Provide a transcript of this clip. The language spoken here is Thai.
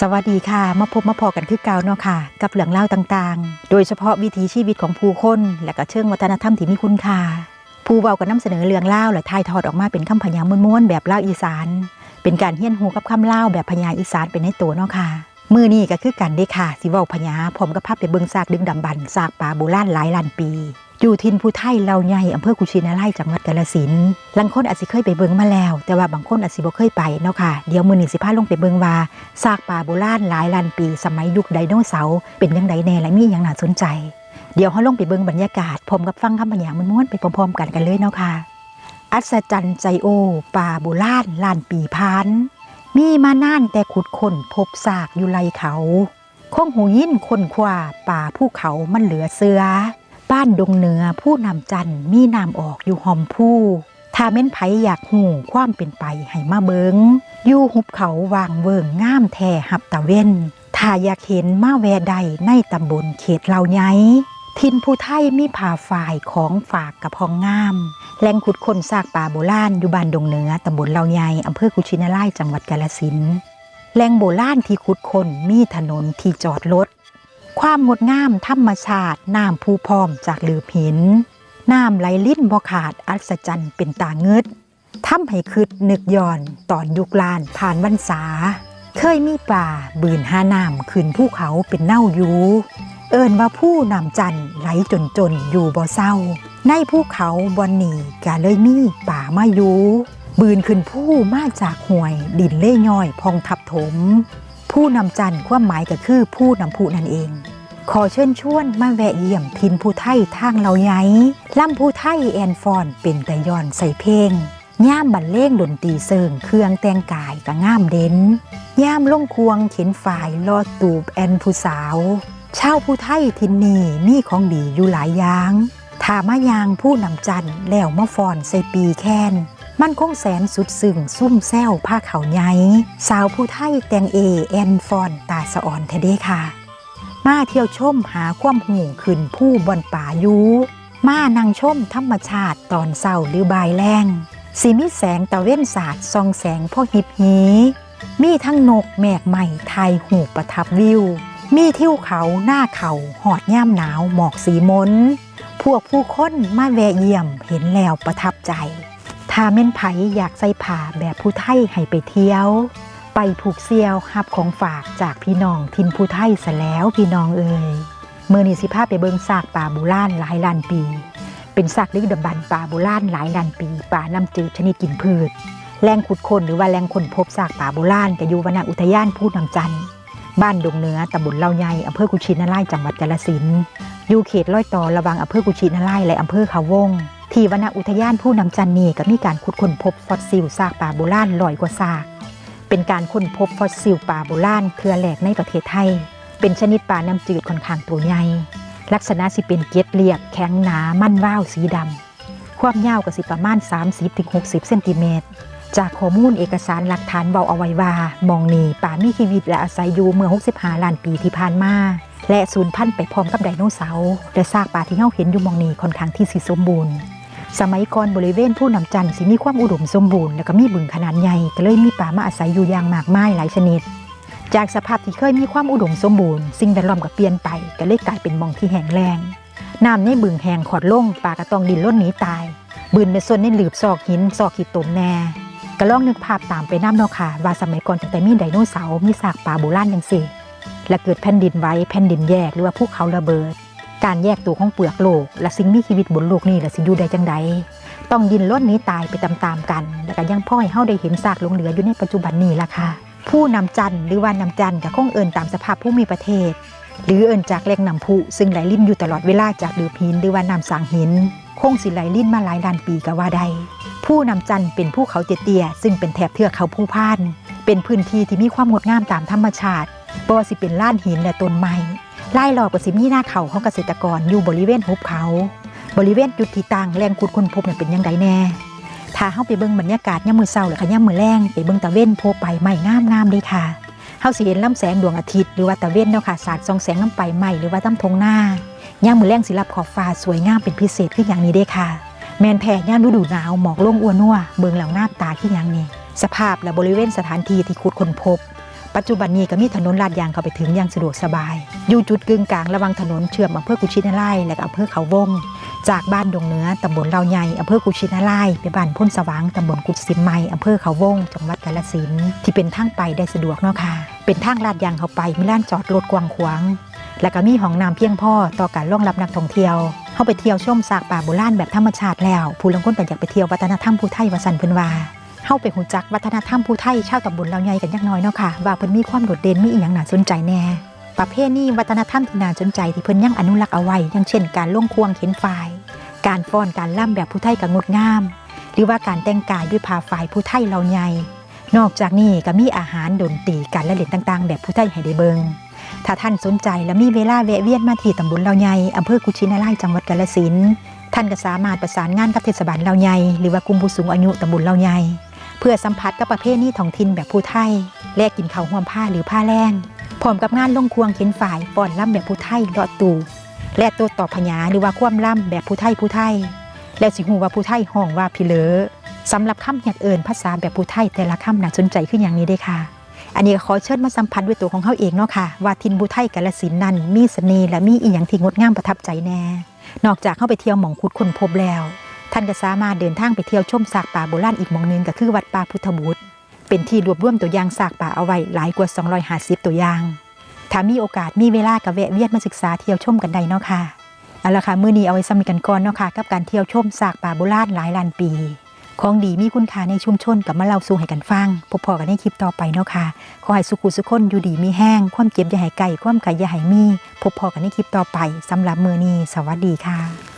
สวัสดีค่ะ มาพบมาพอกันคือเก่าเนาะค่ะ กับเรื่องเล่าต่างๆ โดยเฉพาะวิถีชีวิตของผู้คน และก็เชิงวัฒนธรรมที่มีคุณค่า ผู้เบาก็นำเสนอเรื่องเล่าและถ่ายทอดออกมาเป็นคำพยางม้วนๆแบบเล่าอีสาน เป็นการเฮี้ยนหูกับคำเล่าแบบพญาอีสานเป็นในตัวเนาะค่ะมือนี้ก็คือกันเด้ค่ะสิเว้าพญาพร้อมกับภาพไปเบิงซากดึงดำบรรพ์ซากป่าโบราณหลายล้านปี อยู่ทินภูไทยเราใหญ่อำเภอกุชินาไลจังหวัดกาฬสินธุ์ลังคนอาจสิเคยไปเบิงมาแล้ว แต่ว่าบางคนอาจสิบ่เคยไปเนาะค่ะเดี๋ยวมื้อนี้สิพาลงไปเบิงว่าซากป่าโบราณหลายล้านปี สมัยยุคไดโนเสาร์เป็นจังไดแน่และมีหยังน่าสนใจ เดี๋ยวเฮาลงไปเบิงบรรยากาศพร้อมกับฟังคำบรรยายม้วนๆไปพร้อมๆกันกันเลยเนาะค่ะอัศจรรย์ใจโอ ป่าโบราณล้านปีพันมีมานานแต่ขุดค้นพบซากอยู่ไหลเขาคงหูยินคนคว้าป่าภูเขามันเหลือเสือานดงเหนือผู้นำจันมีนามออกอยู่หอมผู้ถ้าเม้นไผอยากหูความเป็นไปให้มาเบิงอยู่หุบเขาวางเวิงงามแท่หับตะเว้นถ้าอยากเห็นมาแวใดในตำบลเขตเหล่าไงทินผู้ไทยมีผ่าฝ่ายของฝากกับพองงาม แหล่งขุดค้นซากป่าโบราณอยู่บ้านดงเหนือตำบลเหล่าใหญ่อำเภอกุชินาไลยจังหวัดกาฬสินธุ์แหล่งโบราณที่ขุดค้นมีถนนที่จอดรถ ความงดงามธรรมชาติน้ำผู้พร้อมจากหลืบหิน น้ำไหลลิ้นบ่ขาดอัศจรรย์เป็นตาเงึดทำให้คืดนึกย้อนตอนยุคลานผ่านวันษา เคยมีป่าบืนหาน้ำขึ้นภูเขาเป็นเน่าอยู่เอินว่าผู้นำจันทร์ไหลจนจนอยู่บ่เศร้า ในภูเขาบอนนีกะเลยมีป่ามาอยู่บืนขึ้นผู้มาจากห่วยดินเล่ย่อยพองทับถม ผู้นำจันทร์ความหมายก็คือผู้นำผู้นั่นเอง ขอเชิญชวนมาแวะเยี่ยมทินผู้ไทยทางเราไงล่ำผู้ไทยแอนฟอนเป็นแต่ย้อนใส่เพลงย่ามบันเลงดนตรีเสิงเครื่องแต่งกายก็งามเด่นย่ามล่งควงเข็นฝ่ายลอดตูบแอนผู้สาวเช่าผู้ไทยทินนี่มีของดีอยู่หลายอย่างถามายางผู้นำจันทร์แล้วมาฟอนใส่ปีแค้น มันคงแสนสุดสึ่งซุ่มแซวผ้าเขาใหญ่สาวผู้ไทยแตงเอ แอนฟอน ตาสะอ่อนเทเด้ค่ะ มาเที่ยวชมหาความหูขึ้นผู้บนป่ายูมานั่งชมธรรมชาติตอนเศร้าหรือบ่ายแรงสีมีแสงตะเว้นสาดส่องแสงพ่อหิบหีมีทั้งนกแมกใหม่ไทยหูประทับวิว มีทิวเขาหน้าเขาหอดย่ามหนาวหมอกสีมน พวกผู้คนมาแวะเยี่ยมเห็นแล้วประทับใจ ถ้าเม่นไผอยากใส่ผ้าแบบผู้ไทยให้ไปเที่ยว ไปผูกเซียวหับของฝากจากพี่น้องทินผู้ไทยซะแล้วพี่น้องเอ่ยเมื่อนี้สิพาไปเบิงซากป่าโบราณหลายล้านปี เป็นซากดึกดำบรรป่าโบราณหลายล้านปี ป่าน้ำจืดชนิดกินพืชแหล่งขุดค้นหรือว่าแหล่งค้นพบซากป่าโบราณก็อยู่วนอุทยานพูดนำจันทร์บ้านดงเหนือตำบลเล่าใหญ่อำเภอกุชินารายจังหวัดกาฬสินธุ์อยู่เขตร้อยต่อระหว่างอำเภอกุชินารายและอำเภอเขาวง ที่วนอุทยานผู้นำจันนีก็มีการขุดค้นพบฟอสซิลซากป่าโบราณลอยกว่าซาก เป็นการค้นพบฟอสซิลป่าโบราณเครือแหลกในประเทศไทย เป็นชนิดป่าน้ำจืดค่อนข้างตัวใหญ่ ลักษณะสิเป็นเกล็ดเรียบแข็งหนามั่นว่าวสีดำ ความยาวก็สิประมาณ 30-60 เซนติเมตร จากข้อมูลเอกสารหลักฐานเบาเอาไว้ว่ามองนีป่ามีชีวิตและอาศัยอยู่เมื่อ 65 ล้านปีที่ผ่านมาและสูญพันธุ์ไปพร้อมกับไดโนเสาร์และซากป่าที่เฮาเห็นอยู่มองนีค่อนข้างที่สิสมบูรณ์ สมัยก่อนบริเวณผู้นำจันทร์สิมีความอุดมสมบูรณ์และก็มีบึงขนาดใหญ่ก็เลยมีป่ามาอาศัยอยู่อย่างมากมายหลายชนิด จากสภาพที่เคยมีความอุดมสมบูรณ์สิ่งแวดล้อมก็เปลี่ยนไปก็เลยกลายเป็นมองที่แห้งแล้งน้ำในบึงแห้งขอดลงป่าก็ต้องดินล้นหนีตายบืนไปส่วนในหลืบซอกหินซอกขีดตมแน่ก็ลองนึกภาพตามไปน้ำเนาค่ะว่าสมัยก่อนตั้งแต่มีไดโนเสาร์มีซากป่าโบราณอย่างสิและเกิดแผ่นดินไหวแผ่นดินแยกหรือว่าภูเขาระเบิด การแยกตัวของเปลือกโลก และสิ่งมีชีวิตบนโลกนี้และสิอยู่ได้จังใดต้องดินล้นนี้ตายไปตามๆกัน แล้วก็ยังพ่อยเฮาได้เห็นซากหลงเหลืออยู่ในปัจจุบันนี้ล่ะค่ะ ผู้นำจันทร์หรือว่านำจันทร์ก็คงเอินตามสภาพผู้มีประเทศ หรือเอินจากแหล่งน้ำพุซึ่งไหลลิ่นอยู่ตลอดเวลาจากดืบหินหรือว่าน้ำสางหิน คงสิไหลลิ่นมาหลายล้านปีก็ว่าได้ผู้นำจันทร์เป็นภูเขาเตี้ยๆซึ่งเป็นแถบเทือกเขาภูพาน เป็นพื้นที่ที่มีความงดงามตามธรรมชาติบ่ว่าสิเป็นล้านหินและต้นไม้ ไล่หลอกกับสิมีหน้าเขาของเกษตรกรอยู่บริเวณหุบเขา บริเวณจุดที่ตั้งแหล่งขุดค้นพบเนี่ยเป็นยังไงแน่ถ้าเฮาไปเบิ่งบรรยากาศยามมื้อเช้าหรือค่ะยามมื้อแลงไปเบิ่งตะเว้นโพไปใหม่งามๆเด้ค่ะเฮาสิเห็นลำแสงดวงอาทิตย์หรือว่าตะเว้นเนาะค่ะสาดส่องแสงน้ำไปใหม่หรือว่าตำทงหน้ายามมื้อแลงสิรับขอบฟ้าสวยงามเป็นพิเศษคืออย่างนี้เด้ค่ะ แมนแผ่ย่ามฤดูหนาวหมอกล่งอ้วนนัวเบิ่งแล้วงาตาคืออย่างนี้ สภาพและบริเวณสถานที่ที่ขุดค้นพบ ปัจจุบันนี้ก็มีถนนลาดยางเข้าไปถึงอย่างสะดวกสบาย อยู่จุดกึ่งกลางระหว่างถนนเชื่อมอำเภอกุชินาลัยและอำเภอเขาวง จากบ้านดงเนื้อตำบลเราใหญ่อำเภอกุชินาลัยไปบ้านพ้นสว่างตำบลกุดสิมไมอำเภอเขาวง จังหวัดกาฬสินธุ์ที่เป็นทางไปได้สะดวกเนาะค่ะ เป็นทางลาดยางเข้าไปมีลานจอดรถกว้างขวาง และก็มีห้องน้ำเพียงพอต่อการรองรับนักท่องเที่ยวเข้าไปเที่ยวชมซากป่าโบราณแบบธรรมชาติแล้ว ผู้ลางคนก็อยากไปเที่ยววัฒนธรรมผู้ไทยวาสันเพิ่นว่า เข้าไปหูจักวัฒนธรรมผู้ไทยชาวตำบลเราใหญ่กันยักน้อยเนาะค่ะว่าเพิ่นมีความโดดเด่นมีอีหยังน่าสนใจแน่ประเภทนี้วัฒนธรรมที่น่าสนใจที่เพิ่นยังอนุรักษ์เอาไว้อย่างเช่น การล่วงควงเข็นฝ่าย การฟ้อนการล่ำแบบผู้ไทยก็งดงาม หรือว่าการแต่งกายด้วยผ้าฝายผู้ไทยเราใหญ่นอกจากนี้ก็มีอาหารดนตรีการละเล่นต่างๆ แบบผู้ไทยให้ได้เบิงถ้าท่านสนใจและมีเวลาแวะเวียนมาที่ตำบลเราใหญ่อำเภอกุชินาลัยจังหวัดกาฬสินธุ์ท่านก็สามารถประสานงานกับเทศบาลเราใหญ่หรือว่ากลุ่มผู้สูงอายุตำบลเราใหญ่ เพื่อสัมผัสกับประเพณีท้องถิ่นแบบผู้ไทย แลกกินข้าวห่วมผ้าหรือผ้าแรงพร้อมกับงานลงควงเข็นฝ่ายฟ้อนล่ำแบบผู้ไทยเลาะตูและตัวต่อพญาหรือว่าควมล่ำแบบผู้ไทยผู้ไทย และสิหูว่าผู้ไทยห้องว่าพิเลอสำหรับคำอยากเอิญภาษาแบบผู้ไทยแต่ละคำน่าสนใจขึ้นอย่างนี้เด้ค่ะ อันนี้ขอเชิญมาสัมผัสด้วยตัวของเขาเองเนาะค่ะ ว่าทินบุไทยกาลสินนั้นมีเสน่ห์และมีอีหยังที่งดงามประทับใจแน่ นอกจากเข้าไปเที่ยวหม่องคุดคนพบแล้ว ท่านก็สามารถเดินทางไปเที่ยวชมซากป่าโบราณอีกมองนึงก็คือวัดป่าพุทธบุตร เป็นที่รวบรวมตัวอย่างซากป่าเอาไว้หลายกว่า 250 ตัวอย่าง ถ้ามีโอกาสมีเวลาก็แวะเวียนมาศึกษาเที่ยวชมกันได้เนาะค่ะเอาละค่ะมื้อนี้เอาไว้ซ้ำกันก่อนเนาะค่ะกับการเที่ยวชมซากป่าโบราณหลายล้านปี ของดีมีคุณค่าในชุมชนกับมาเล่าสู่ให้กันฟังพบพอกันในคลิปต่อไปเนาะค่ะขอให้สุขุสุขคนอยู่ดีมีแห้งความเจ็บอย่าให้ไก่ความไก่อย่าให้มี พบพอกันในคลิปต่อไปสำหรับมือนี้สวัสดีค่ะ